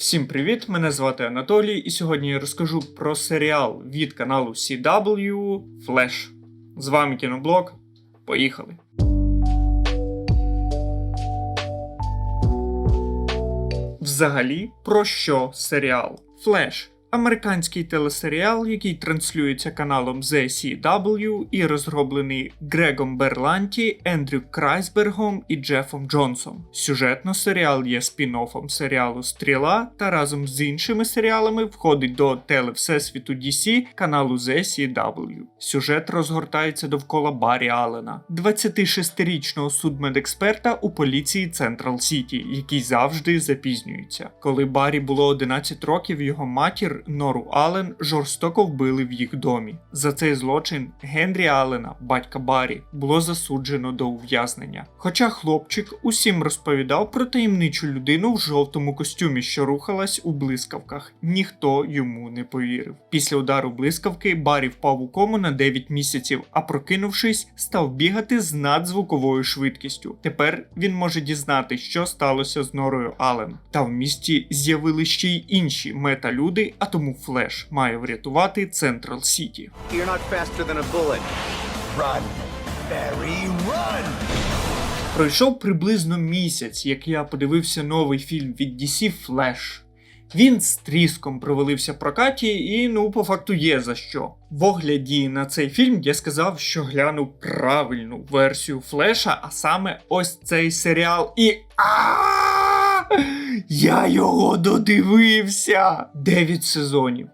Всім привіт! Мене звати Анатолій, і сьогодні я розкажу про серіал від каналу CW Flash. З вами кіноблог. Поїхали! Взагалі, про що серіал? Флеш американський телесеріал, який транслюється каналом The CW і розроблений Грегом Берланті, Ендрю Крайсбергом і Джефом Джонсом. Сюжетно серіал є спін-оффом серіалу Стріла та разом з іншими серіалами входить до телевсесвіту DC каналу The CW. Сюжет розгортається довкола Баррі Аллена, 26-річного судмедексперта у поліції Централ Сіті, який завжди запізнюється. Коли Баррі було 11 років, його матір Нору Аллен жорстоко вбили в їх домі. За цей злочин Генрі Аллена, батька Баррі, було засуджено до ув'язнення. Хоча хлопчик усім розповідав про таємничу людину в жовтому костюмі, що рухалась у блискавках, ніхто йому не повірив. Після удару блискавки Баррі впав у кому на 9 місяців, а прокинувшись, став бігати з надзвуковою швидкістю. Тепер він може дізнати, що сталося з Норою Аллен. Та в місті з'явили ще й інші мета-люди, а тому Флеш має врятувати Централ Сіті. Пройшов приблизно місяць, як я подивився новий фільм від DC Flash. Він з тріском провалився в прокаті, і ну, по факту є за що. В огляді на цей фільм я сказав, що гляну правильну версію Флеша, а саме ось цей серіал. І. Я його додивився! 9 сезонів.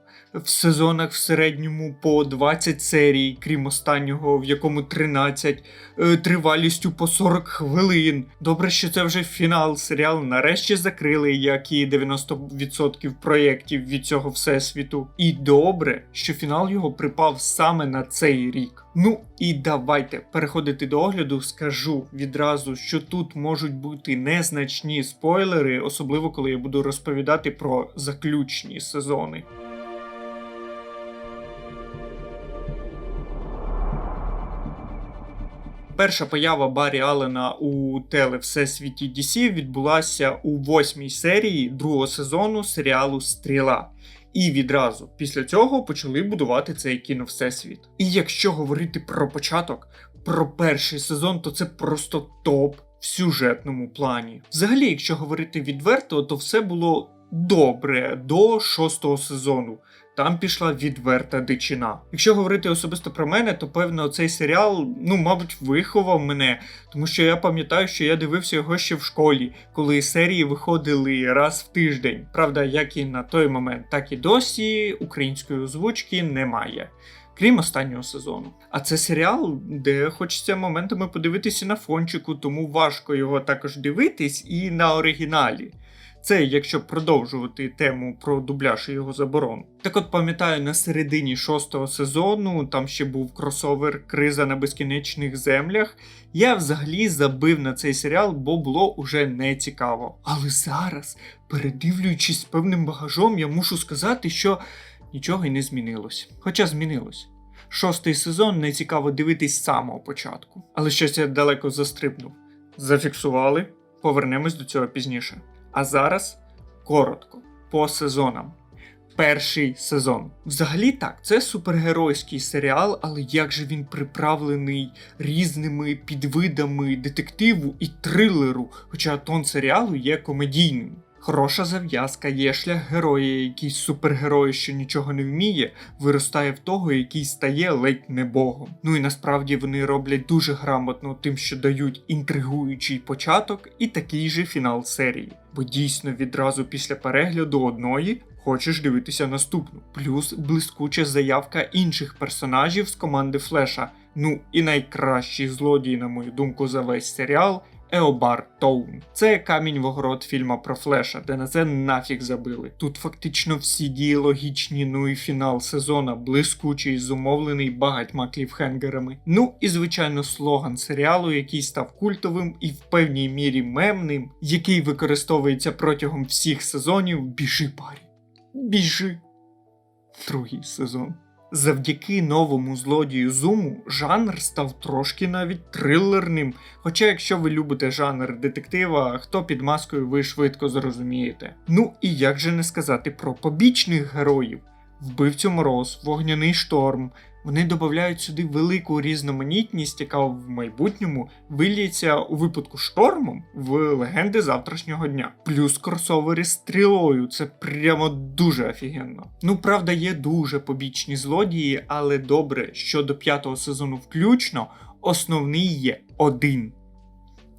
В сезонах в середньому по 20 серій, крім останнього, в якому 13, е, тривалістю по 40 хвилин. Добре, що це вже фінал. Серіал нарешті закрили, як і 90% проєктів від цього всесвіту. І добре, що фінал його припав саме на цей рік. Ну і давайте переходити до огляду. Скажу відразу, що тут можуть бути незначні спойлери, особливо коли я буду розповідати про заключні сезони. Перша поява Баррі Аллена у теле Всесвіті DC відбулася у восьмій серії другого сезону серіалу Стріла. І відразу після цього почали будувати цей кіновсесвіт. І якщо говорити про початок, про перший сезон, то це просто топ в сюжетному плані. Взагалі, якщо говорити відверто, то все було добре до шостого сезону. Там пішла відверта дичина. Якщо говорити особисто про мене, то певно цей серіал, ну, мабуть, виховав мене, тому що я пам'ятаю, що я дивився його ще в школі, коли серії виходили раз в тиждень. Правда, як і на той момент, так і досі української озвучки немає. Крім останнього сезону. А це серіал, де хочеться моментами подивитися на фончику, тому важко його також дивитись і на оригіналі. Це якщо продовжувати тему про дубляж і його заборону. Так от пам'ятаю, на середині шостого сезону там ще був кросовер Криза на безкінечних землях. Я взагалі забив на цей серіал, бо було уже не цікаво. Але зараз, передивлюючись з певним багажом, я мушу сказати, що нічого й не змінилось. Хоча змінилось. Шостий сезон не цікаво дивитись з самого початку. Але щось я далеко застрибнув. Зафіксували, повернемось до цього пізніше. А зараз коротко, по сезонам. Перший сезон. Взагалі так, це супергеройський серіал, але як же він приправлений різними підвидами детективу і трилеру, хоча тон серіалу є комедійним. Хороша зав'язка, є шлях героя, який супергерой, що нічого не вміє, виростає в того, який стає ледь не богом. Ну і насправді вони роблять дуже грамотно тим, що дають інтригуючий початок і такий же фінал серії. Бо дійсно відразу після перегляду одної хочеш дивитися наступну. Плюс блискуча заявка інших персонажів з команди Флеша. Ну і найкращий злодій, на мою думку, за весь серіал. Еобар Тоун. Це камінь в огород фільма про Флеша, де на це нафіг забили. Тут фактично всі дії логічні, ну і фінал сезона блискучий, зумовлений багатьма кліфхенгерами. Ну і звичайно слоган серіалу, який став культовим і в певній мірі мемним, який використовується протягом всіх сезонів. Біжи, парі. Біжи. Другий сезон. Завдяки новому злодію Зуму жанр став трошки навіть трилерним. Хоча, якщо ви любите жанр детектива, хто під маскою ви швидко зрозумієте. Ну і як же не сказати про побічних героїв? Вбивцю Мороз, Вогняний шторм. Вони додають сюди велику різноманітність, яка в майбутньому виліється у випадку штормом в легенди завтрашнього дня. Плюс кросовери з стрілою. Це прямо дуже офігенно. Ну, правда, є дуже побічні злодії, але добре, що до п'ятого сезону включно основний є один.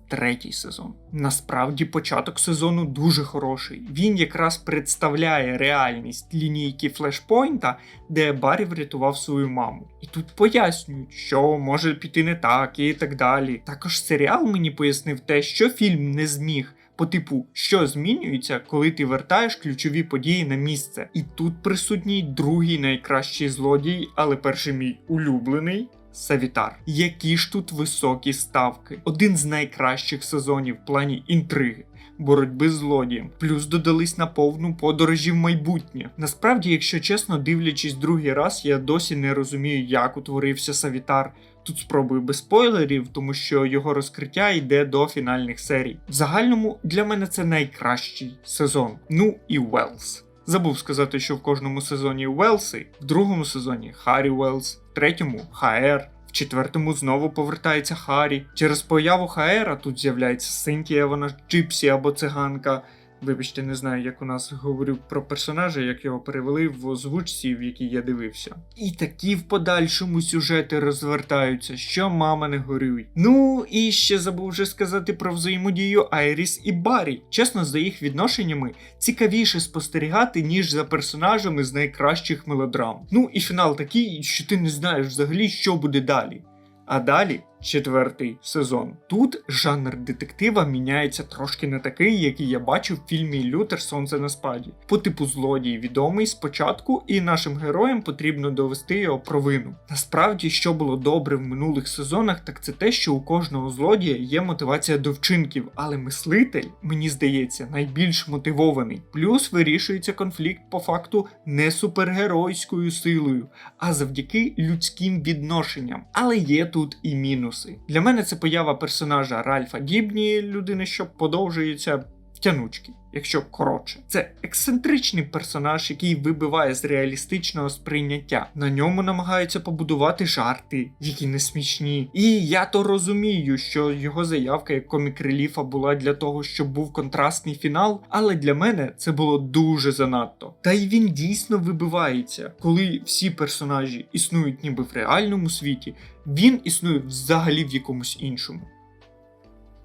Третій сезон. Насправді початок сезону дуже хороший. Він якраз представляє реальність лінійки флешпойнта, де Баррі врятував свою маму. І тут пояснюють, що може піти не так і так далі. Також серіал мені пояснив те, що фільм не зміг. По типу, що змінюється, коли ти вертаєш ключові події на місце. І тут присутній другий найкращий злодій, але перший мій улюблений. Савітар. Які ж тут високі ставки. Один з найкращих сезонів в плані інтриги. Боротьби з злодієм, плюс додались на повну подорожі в майбутнє. Насправді, якщо чесно, дивлячись другий раз, я досі не розумію, як утворився Савітар. Тут спробую без спойлерів, тому що його розкриття йде до фінальних серій. В загальному для мене це найкращий сезон. Ну і Уелс. Забув сказати, що в кожному сезоні Уелси, в другому сезоні Харі Уелс, в третьому ХР, в четвертому знову повертається Харі. Через появу Хаера тут з'являється Синтія, вона ж Джипсі або циганка. Вибачте, не знаю, як у нас говорю про персонажа, як його перевели в озвучці, в якій я дивився. І такі в подальшому сюжети розвертаються, що мама не горюй. Ну і ще забув вже сказати про взаємодію Айріс і Баррі. Чесно, за їх відношеннями цікавіше спостерігати, ніж за персонажами з найкращих мелодрам. Ну і фінал такий, що ти не знаєш взагалі, що буде далі. А далі четвертий сезон. Тут жанр детектива міняється трошки не такий, який я бачив в фільмі Лютер Сонце на спаді. По типу злодій відомий спочатку, і нашим героям потрібно довести його провину. Насправді, що було добре в минулих сезонах, так це те, що у кожного злодія є мотивація до вчинків, але мислитель, мені здається, найбільш мотивований. Плюс вирішується конфлікт по факту не супергеройською силою, а завдяки людським відношенням. Але є тут і мінуси. Для мене це поява персонажа Ральфа Гібні, людини, що подовжується тянучки, якщо коротше. Це ексцентричний персонаж, який вибиває з реалістичного сприйняття. На ньому намагаються побудувати жарти, які не смішні. І я то розумію, що його заявка як комік реліфа була для того, щоб був контрастний фінал, але для мене це було дуже занадто. Та й він дійсно вибивається, коли всі персонажі існують ніби в реальному світі, він існує взагалі в якомусь іншому.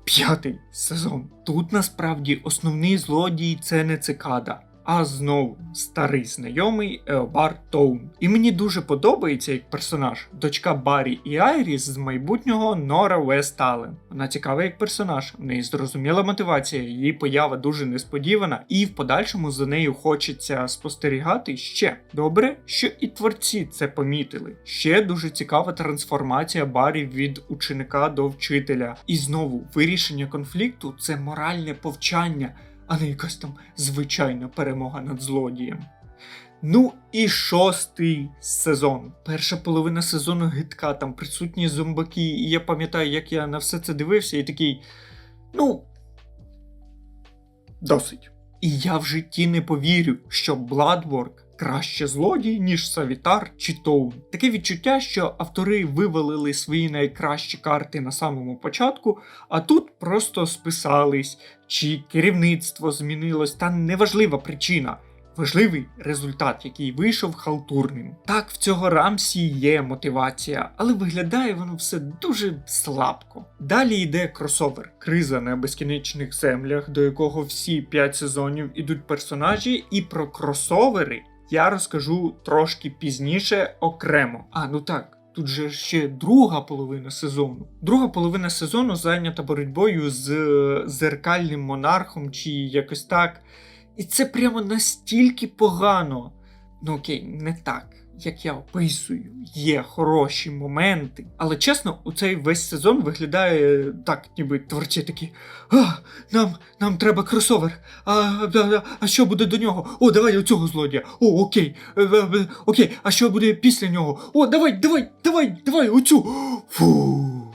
П'ятий сезон. Тут насправді основний злодій це не цикада, а знову старий знайомий Еобар Тоун. І мені дуже подобається як персонаж дочка Баррі і Айріс з майбутнього Нора Вест. Вона цікава як персонаж, в неї зрозуміла мотивація, її поява дуже несподівана, і в подальшому за нею хочеться спостерігати ще. Добре, що і творці це помітили. Ще дуже цікава трансформація Баррі від ученика до вчителя. І знову вирішення конфлікту це моральне повчання а не якась там звичайна перемога над злодієм. Ну і шостий сезон. Перша половина сезону гидка, там присутні зомбаки, і я пам'ятаю, як я на все це дивився, і такий. Ну. Досить. І я в житті не повірю, що Бладворк краще злодій, ніж Савітар чи Тоун. Таке відчуття, що автори вивалили свої найкращі карти на самому початку, а тут просто списались, чи керівництво змінилось, та неважлива причина. Важливий результат, який вийшов халтурним. Так, в цього Рамсі є мотивація, але виглядає воно все дуже слабко. Далі йде кросовер, криза на безкінечних землях, до якого всі 5 сезонів ідуть персонажі, і про кросовери я розкажу трошки пізніше окремо. А, ну так. Тут же ще друга половина сезону. Друга половина сезону зайнята боротьбою з е, зеркальним монархом чи якось так. І це прямо настільки погано. Ну окей, не так. Як я описую, є хороші моменти. Але чесно, у цей весь сезон виглядає так, ніби творці такі. А, нам, нам треба кросовер. А, а, а, що буде до нього? О, давай оцього злодія. О, окей. Е, е, е, Окей, а що буде після нього? О, давай, давай, давай, давай, оцю. Фу.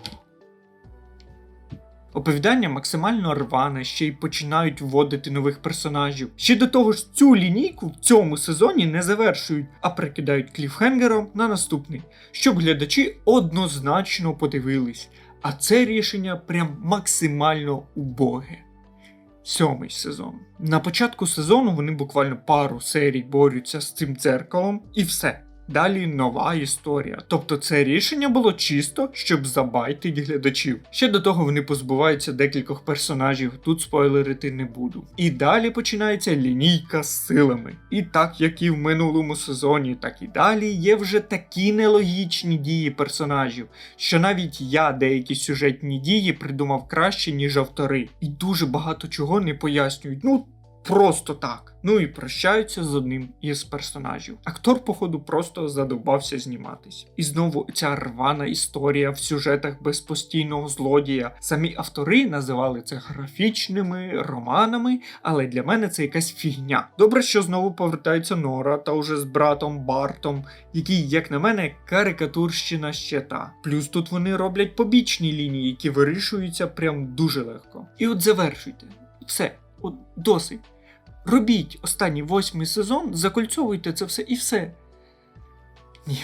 Оповідання максимально рване, ще й починають вводити нових персонажів. Ще до того ж, цю лінійку в цьому сезоні не завершують, а прикидають кліфхенгером на наступний, щоб глядачі однозначно подивились. А це рішення прям максимально убоге. Сьомий сезон. На початку сезону вони буквально пару серій борються з цим дзеркалом, і все. Далі нова історія. Тобто це рішення було чисто, щоб забайтить глядачів. Ще до того вони позбуваються декількох персонажів, тут спойлерити не буду. І далі починається лінійка з силами. І так як і в минулому сезоні, так і далі є вже такі нелогічні дії персонажів, що навіть я деякі сюжетні дії придумав краще, ніж автори. І дуже багато чого не пояснюють. Ну. Просто так. Ну і прощаються з одним із персонажів. Актор, походу, просто задовбався зніматись. І знову ця рвана історія в сюжетах без постійного злодія. Самі автори називали це графічними романами, але для мене це якась фігня. Добре, що знову повертається Нора та уже з братом Бартом, який, як на мене, карикатурщина ще та. Плюс тут вони роблять побічні лінії, які вирішуються прям дуже легко. І от завершуйте. Все, от досить. Робіть останній восьмий сезон, закольцовуйте це все і все. Ні.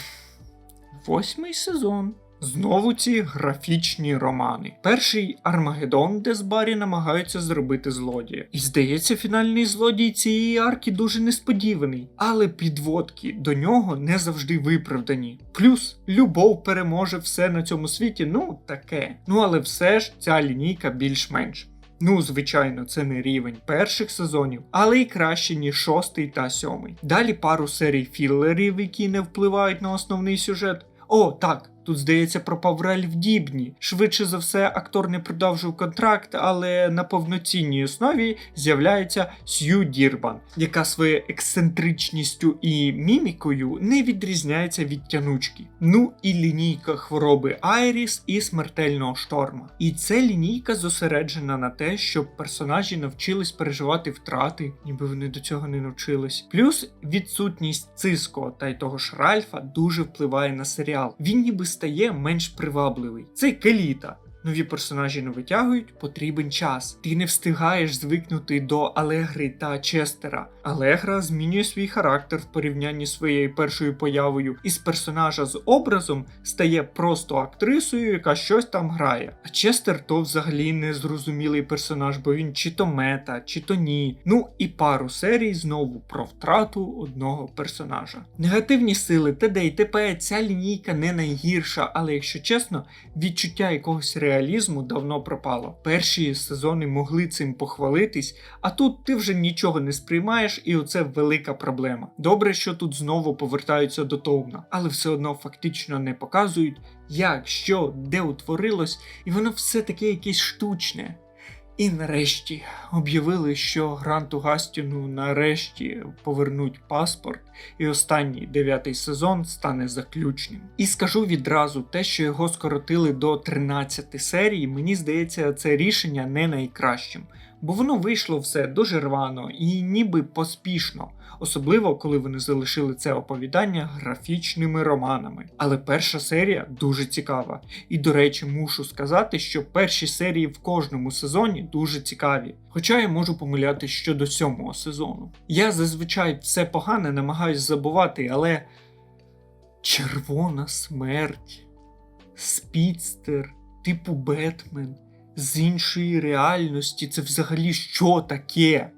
Восьмий сезон. Знову ці графічні романи. Перший Армагеддон, де з Барі намагаються зробити злодія. І здається, фінальний злодій цієї арки дуже несподіваний, але підводки до нього не завжди виправдані. Плюс любов переможе все на цьому світі, ну таке. Ну але все ж ця лінійка більш-менш. Ну, звичайно, це не рівень перших сезонів, але й краще, ніж шостий та сьомий. Далі пару серій філерів, які не впливають на основний сюжет. О, так. Тут, здається, пропав Ральф Дібні. Швидше за все, актор не продовжив контракт, але на повноцінній основі з'являється Сью Дірбан, яка своєю ексцентричністю і мімікою не відрізняється від тянучки. Ну і лінійка хвороби Айріс і смертельного шторма. І ця лінійка зосереджена на те, щоб персонажі навчились переживати втрати, ніби вони до цього не навчились. Плюс відсутність Циско та й того ж Ральфа дуже впливає на серіал. Він ніби стає менш привабливий. Це Келіта. Нові персонажі не витягують, потрібен час. Ти не встигаєш звикнути до Алегри та Честера. Алегра змінює свій характер в порівнянні з своєю першою появою, і з персонажа з образом стає просто актрисою, яка щось там грає. А Честер то взагалі незрозумілий персонаж, бо він чи то мета, чи то ні. Ну і пару серій знову про втрату одного персонажа. Негативні сили, ТД і ТП, ця лінійка не найгірша, але якщо чесно, відчуття якогось реалізму давно пропало. Перші сезони могли цим похвалитись, а тут ти вже нічого не сприймаєш, і оце велика проблема. Добре, що тут знову повертаються до Тоуна, але все одно фактично не показують, як, що, де утворилось, і воно все таке якесь штучне. І нарешті об'явили, що Гранту Гастіну нарешті повернуть паспорт, і останній дев'ятий сезон стане заключним. І скажу відразу, те, що його скоротили до 13 серій, мені здається, це рішення не найкращим, бо воно вийшло все дуже рвано і ніби поспішно. Особливо, коли вони залишили це оповідання графічними романами. Але перша серія дуже цікава. І, до речі, мушу сказати, що перші серії в кожному сезоні дуже цікаві. Хоча я можу помилятись щодо сьомого сезону. Я зазвичай все погане намагаюсь забувати, але червона смерть, спідстер, типу Бетмен, з іншої реальності це взагалі що таке?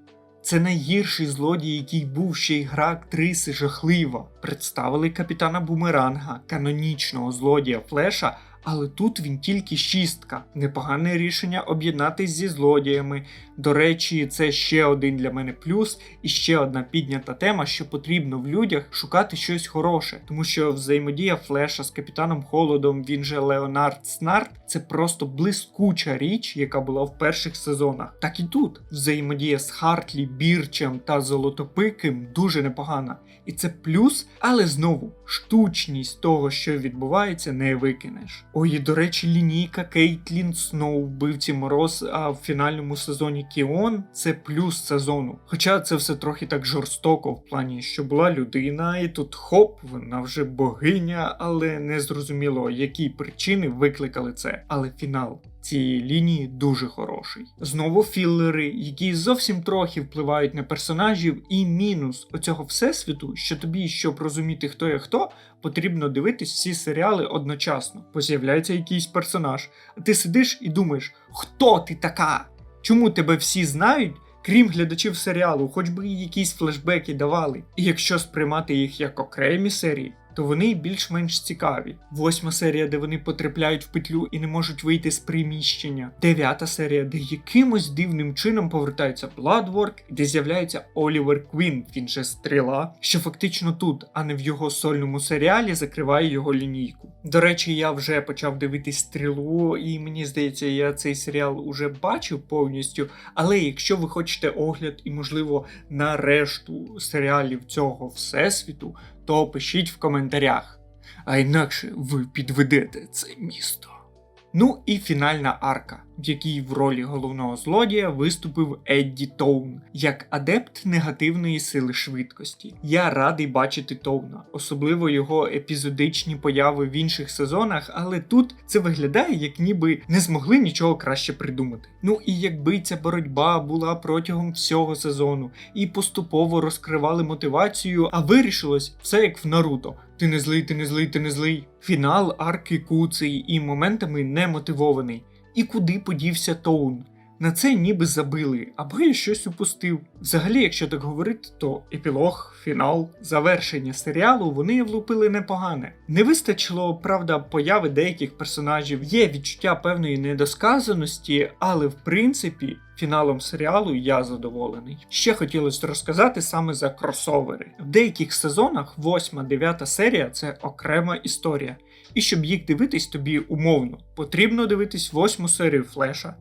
Це найгірший злодій, який був ще й гра актриси жахлива. Представили капітана Бумеранга, канонічного злодія Флеша, але тут він тільки шістка. Непогане рішення об'єднатись зі злодіями, До речі, це ще один для мене плюс і ще одна піднята тема, що потрібно в людях шукати щось хороше, тому що взаємодія Флеша з капітаном Холодом, він же Леонард Снарт, це просто блискуча річ, яка була в перших сезонах. Так і тут взаємодія з Хартлі, Бірчем та Золотопиким дуже непогана. І це плюс, але знову штучність того, що відбувається, не викинеш. Ой, до речі, лінійка Кейтлін Сноу, вбивці Мороз, а в фінальному сезоні Кіон це плюс сезону. Хоча це все трохи так жорстоко, в плані, що була людина, і тут хоп, вона вже богиня, але не зрозуміло, які причини викликали це. Але фінал цієї лінії дуже хороший. Знову філери, які зовсім трохи впливають на персонажів, і мінус оцього всесвіту, що тобі, щоб розуміти, хто є хто, потрібно дивитись всі серіали одночасно. Бо з'являється якийсь персонаж, а ти сидиш і думаєш, хто ти така? Чому тебе всі знають? Крім глядачів серіалу, хоч би якісь флешбеки давали. І якщо сприймати їх як окремі серії, то вони більш-менш цікаві. Восьма серія, де вони потрапляють в петлю і не можуть вийти з приміщення. Дев'ята серія, де якимось дивним чином повертається Bloodwork, де з'являється Олівер Квін, він же стріла, що фактично тут, а не в його сольному серіалі, закриває його лінійку. До речі, я вже почав дивитись стрілу, і мені здається, я цей серіал уже бачив повністю. Але якщо ви хочете огляд і, можливо, на решту серіалів цього всесвіту, то пишіть в коментарях. А інакше ви підведете це місто. Ну і фінальна арка, в якій в ролі головного злодія виступив Едді Тоун як адепт негативної сили швидкості. Я радий бачити Тоуна, особливо його епізодичні появи в інших сезонах, але тут це виглядає, як ніби не змогли нічого краще придумати. Ну і якби ця боротьба була протягом всього сезону і поступово розкривали мотивацію, а вирішилось все як в Наруто. Ти не злий, ти не злий, ти не злий. Фінал арки куций і моментами немотивований. І куди подівся Тоун? На це ніби забили, або я щось упустив. Взагалі, якщо так говорити, то епілог, фінал, завершення серіалу вони влупили непогане. Не вистачило, правда, появи деяких персонажів, є відчуття певної недосказаності, але в принципі. Фіналом серіалу я задоволений. Ще хотілося розказати саме за кросовери. В деяких сезонах 8-9 серія це окрема історія. І щоб їх дивитись тобі умовно, потрібно дивитись восьму серію Флеша,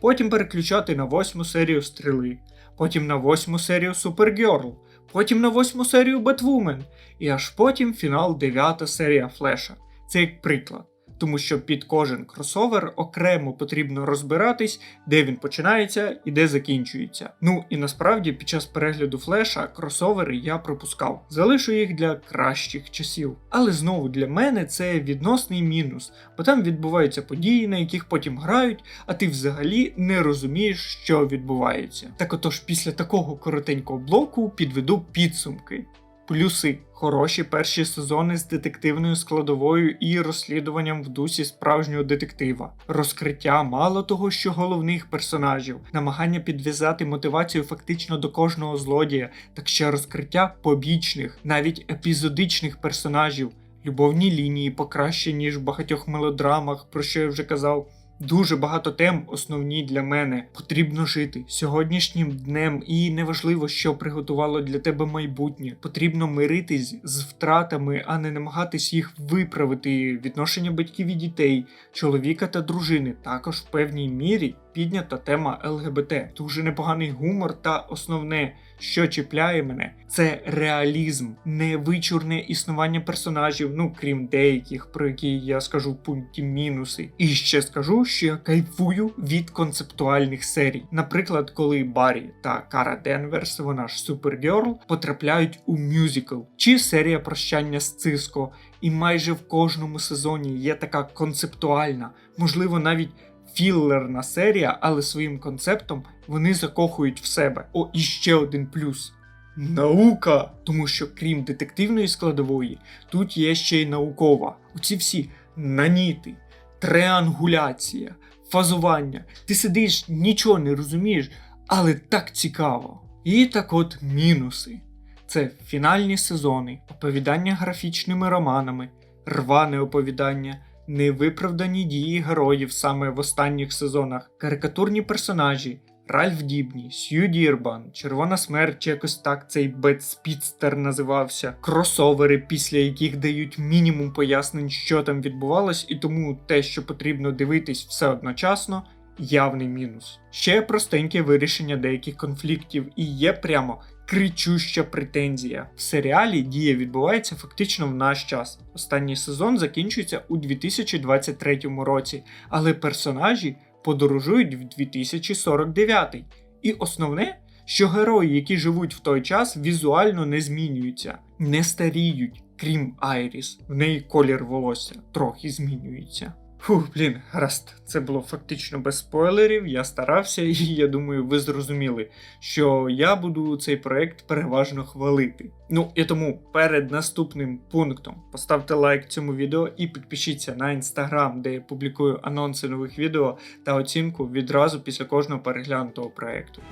потім переключати на восьму серію Стріли, потім на восьму серію Супергерл, потім на восьму серію Бетвумен, і аж потім фінал дев'ята серія Флеша. Це як приклад. Тому що під кожен кросовер окремо потрібно розбиратись, де він починається і де закінчується. Ну і насправді під час перегляду флеша кросовери я пропускав, залишу їх для кращих часів. Але знову для мене це відносний мінус, бо там відбуваються події, на яких потім грають, а ти взагалі не розумієш, що відбувається. Так отож, після такого коротенького блоку підведу підсумки. Плюси. Хороші перші сезони з детективною складовою і розслідуванням в дусі справжнього детектива, розкриття мало того, що головних персонажів, намагання підв'язати мотивацію фактично до кожного злодія, так ще розкриття побічних, навіть епізодичних персонажів, любовні лінії покраще ніж в багатьох мелодрамах, про що я вже казав. Дуже багато тем основні для мене. Потрібно жити сьогоднішнім днем, і неважливо, що приготувало для тебе майбутнє. Потрібно миритись з втратами, а не намагатись їх виправити. Відношення батьків і дітей, чоловіка та дружини. Також в певній мірі піднята тема ЛГБТ. Дуже непоганий гумор та основне, що чіпляє мене, це реалізм, невичурне існування персонажів, ну крім деяких, про які я скажу в пункті мінуси. І ще скажу, що я кайфую від концептуальних серій. Наприклад, коли Баррі та Кара Денверс, вона ж Супергерл, потрапляють у мюзикл, чи серія прощання з Циско. І майже в кожному сезоні є така концептуальна, можливо, навіть філерна серія, але своїм концептом вони закохують в себе. О, і ще один плюс. Наука! Тому що крім детективної складової, тут є ще й наукова. Оці всі наніти, треангуляція, фазування. Ти сидиш, нічого не розумієш, але так цікаво. І так от мінуси. Це фінальні сезони, оповідання графічними романами, рване оповідання, невиправдані дії героїв саме в останніх сезонах, карикатурні персонажі, Ральф Дібні, Сью Дірбан, Червона смерть, чи якось так цей Бет Спідстер називався, кросовери, після яких дають мінімум пояснень, що там відбувалось, і тому те, що потрібно дивитись все одночасно, явний мінус. Ще простеньке вирішення деяких конфліктів і є прямо кричуща претензія. В серіалі дія відбувається фактично в наш час. Останній сезон закінчується у 2023 році, але персонажі подорожують в 2049. І основне, що герої, які живуть в той час, візуально не змінюються, не старіють, крім Айріс. В неї колір волосся трохи змінюється. Фух, блін, гаразд, це було фактично без спойлерів. Я старався, і я думаю, ви зрозуміли, що я буду цей проект переважно хвалити. Ну і тому перед наступним пунктом поставте лайк цьому відео і підпишіться на інстаграм, де я публікую анонси нових відео та оцінку відразу після кожного переглянутого проекту.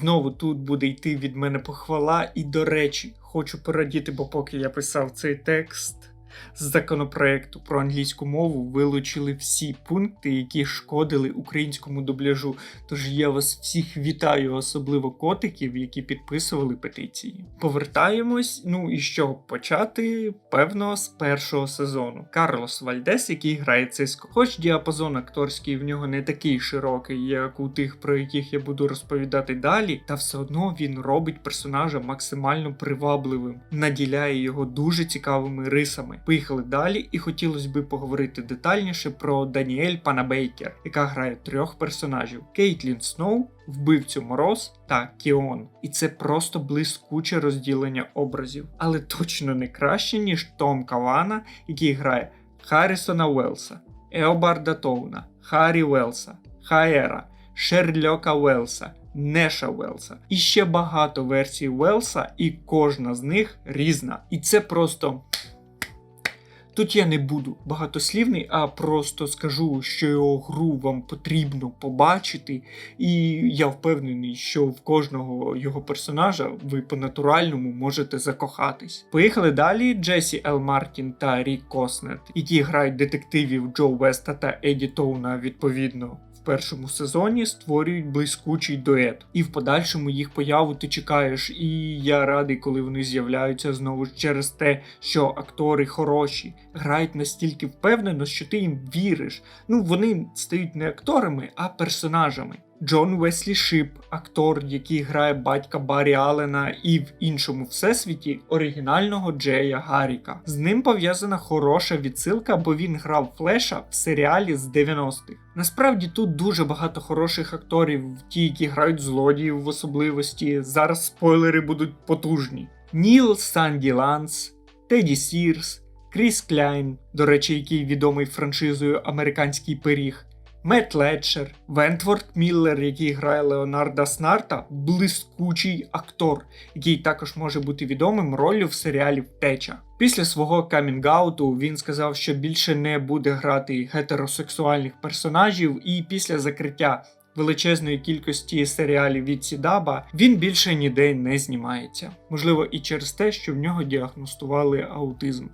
Знову тут буде йти від мене похвала, і до речі, хочу порадіти, бо поки я писав цей текст з законопроекту про англійську мову, вилучили всі пункти, які шкодили українському дубляжу. Тож я вас всіх вітаю, особливо котиків, які підписували петиції. Повертаємось. Ну і що почати? Певно, з першого сезону. Карлос Вальдес, який грає Циско. Хоч діапазон акторський в нього не такий широкий, як у тих, про яких я буду розповідати далі, та все одно він робить персонажа максимально привабливим, наділяє його дуже цікавими рисами. Поїхали далі, і хотілося би поговорити детальніше про Даніель Панабейкер, яка грає трьох персонажів: Кейтлін Сноу, вбивцю Мороз та Кіон. І це просто блискуче розділення образів, але точно не краще, ніж Том Кавана, який грає Харрісона Уелса, Еобарда Тоуна, Харрі Уелса, Хаера, Шерльока Уелса. Неша Уелса. І ще багато версій Уелса, і кожна з них різна. І це просто Тут я не буду багатослівний, а просто скажу, що його гру вам потрібно побачити, і я впевнений, що в кожного його персонажа ви по-натуральному можете закохатись. Поїхали далі. Джесі Ел Мартін та Рік Коснет, які грають детективів Джо Веста та Еді Тоуна відповідно. Першому сезоні створюють блискучий дует, і в подальшому їх появу ти чекаєш. І я радий, коли вони з'являються знову через те, що актори хороші, грають настільки впевнено, що ти їм віриш. Ну вони стають не акторами, а персонажами. Джон Веслі Шип, актор, який грає батька Баррі Аллена і в іншому всесвіті оригінального Джея Гарріка. З ним пов'язана хороша відсилка, бо він грав Флеша в серіалі з 90-х. Насправді тут дуже багато хороших акторів, ті, які грають злодіїв в особливості. Зараз спойлери будуть потужні. Ніл Санді Ланс, Теді Сірс, Кріс Кляйн, до речі, який відомий франшизою Американський пиріг. Мет Летчер, Вентворд Міллер, який грає Леонарда Снарта, блискучий актор, який також може бути відомим роллю в серіалі Втеча. Після свого камінгауту він сказав, що більше не буде грати гетеросексуальних персонажів, і після закриття величезної кількості серіалів від Сідаба він більше ніде не знімається. Можливо, і через те, що в нього діагностували аутизм.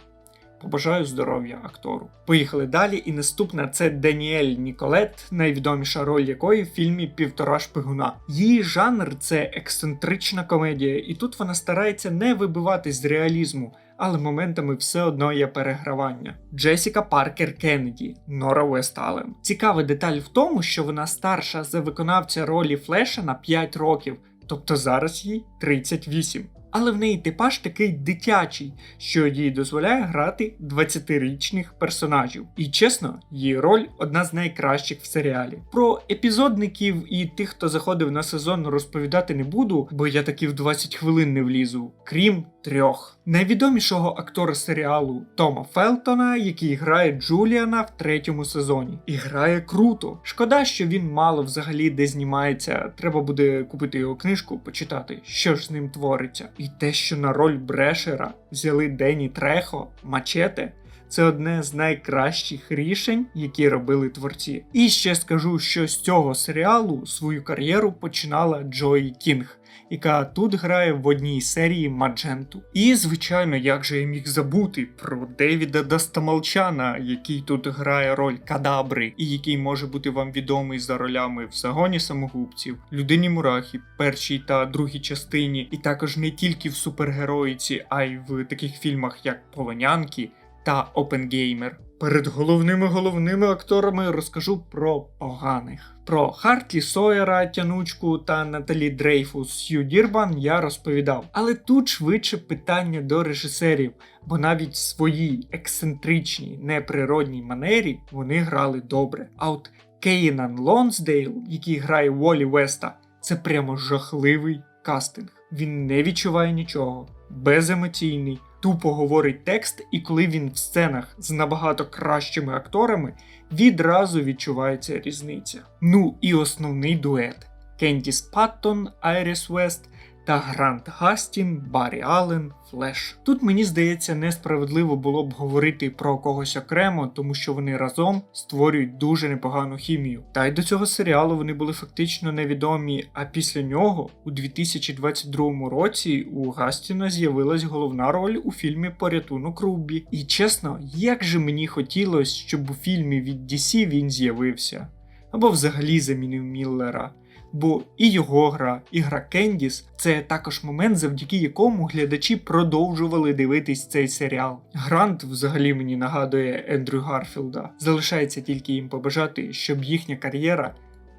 Побажаю здоров'я актору. Поїхали далі. І наступна це Даніель Ніколет, найвідоміша роль якої в фільмі Півтора шпигуна. Її жанр це ексцентрична комедія, і тут вона старається не вибиватись з реалізму, але моментами все одно є перегравання. Джесіка Паркер Кеннеді, Нора Весталем. Цікава деталь в тому, що вона старша за виконавця ролі Флеша на 5 років, тобто зараз їй 38 але в неї типаж такий дитячий, що їй дозволяє грати 20-річних персонажів. І чесно, її роль одна з найкращих в серіалі. Про епізодників і тих, хто заходив на сезон, розповідати не буду, бо я таки в 20 хвилин не влізу, крім трьох. Найвідомішого актора серіалу Тома Фелтона, який грає Джуліана в третьому сезоні. І грає круто. Шкода, що він мало взагалі де знімається. Треба буде купити його книжку, почитати, що ж з ним твориться. І те, що на роль Брешера взяли Дені Трехо, Мачете. це одне з найкращих рішень, які робили творці. І ще скажу, що з цього серіалу свою кар'єру починала Джої Кінг. Яка тут грає в одній серії Мадженту. І, звичайно, як же я міг забути про Девіда Дастамалчана, який тут грає роль Кадабри, і який може бути вам відомий за ролями в загоні самогубців, людині Мурахі, першій та другій частині, і також не тільки в супергероїці, а й в таких фільмах, як Полонянки та Опенгеймер. Перед головними головними акторами розкажу про поганих. Про Хартлі Сойера, Тянучку та Наталі Дрейфус Сью Дірбан я розповідав. Але тут швидше питання до режисерів, бо навіть в своїй ексцентричній, неприродній манері вони грали добре. А от Кейнан Лонсдейл, який грає Волі Веста, це прямо жахливий кастинг. Він не відчуває нічого, беземоційний, тупо говорить текст, і коли він в сценах з набагато кращими акторами, відразу відчувається різниця. Ну і основний дует: Кендіс Паттон, Айріс Вест та Грант Гастін, Баррі Аллен, Флеш. Тут мені здається несправедливо було б говорити про когось окремо, тому що вони разом створюють дуже непогану хімію. Та й до цього серіалу вони були фактично невідомі. А після нього, у 2022 році, у Гастіна з'явилась головна роль у фільмі Порятунок Рубі. І чесно, як же мені хотілося, щоб у фільмі від DC він з'явився. Або взагалі замінив Міллера. Бо і його гра, і гра Кендіс це також момент, завдяки якому глядачі продовжували дивитись цей серіал. Грант взагалі мені нагадує Ендрю Гарфілда. Залишається тільки їм побажати, щоб їхня кар'єра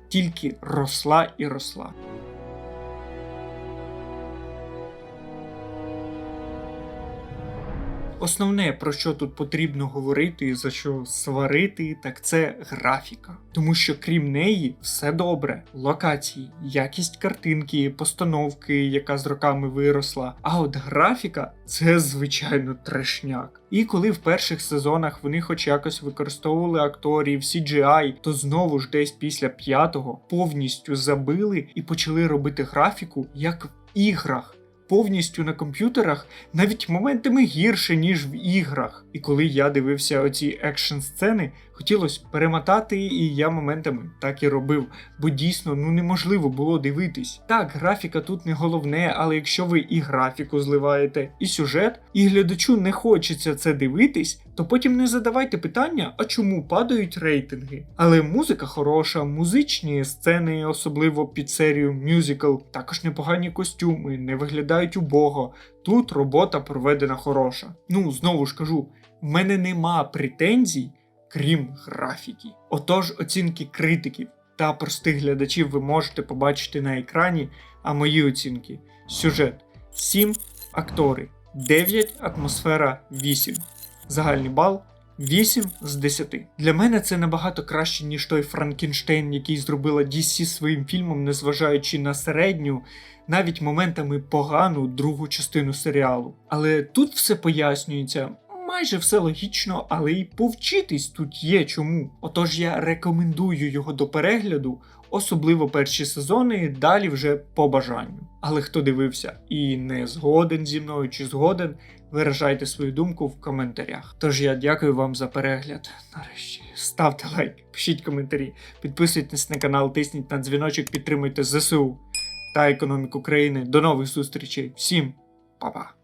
тільки росла і росла. Основне, про що тут потрібно говорити і за що сварити, так це графіка. Тому що крім неї все добре: локації, якість картинки, постановки, яка з роками виросла. А от графіка це звичайно трешняк. І коли в перших сезонах вони хоч якось використовували акторів, CGI, то знову ж десь після п'ятого повністю забили і почали робити графіку як в іграх повністю на комп'ютерах навіть моментами гірше, ніж в іграх. І коли я дивився оці екшн сцени, хотілося перемотати, і я моментами так і робив, бо дійсно ну неможливо було дивитись. Так, графіка тут не головне, але якщо ви і графіку зливаєте, і сюжет, і глядачу не хочеться це дивитись, то потім не задавайте питання, а чому падають рейтинги. Але музика хороша, музичні сцени, особливо під серію мюзикл, також непогані костюми, не виглядають убого. Тут робота проведена хороша. Ну, знову ж кажу, в мене нема претензій, крім графіки. Отож, оцінки критиків та простих глядачів ви можете побачити на екрані, а мої оцінки: сюжет 7, актори 9, атмосфера 8. Загальний бал 8 з 10. Для мене це набагато краще, ніж той Франкенштейн, який зробила DC своїм фільмом, незважаючи на середню, навіть моментами погану другу частину серіалу. Але тут все пояснюється. Майже все логічно, але й повчитись тут є чому. Отож я рекомендую його до перегляду, особливо перші сезони, далі вже по бажанню. Але хто дивився і не згоден зі мною чи згоден, виражайте свою думку в коментарях. Тож я дякую вам за перегляд. Нарешті ставте лайк, пишіть коментарі, підписуйтесь на канал, тисніть на дзвіночок, підтримуйте ЗСУ та економіку країни. До нових зустрічей. Всім па-па!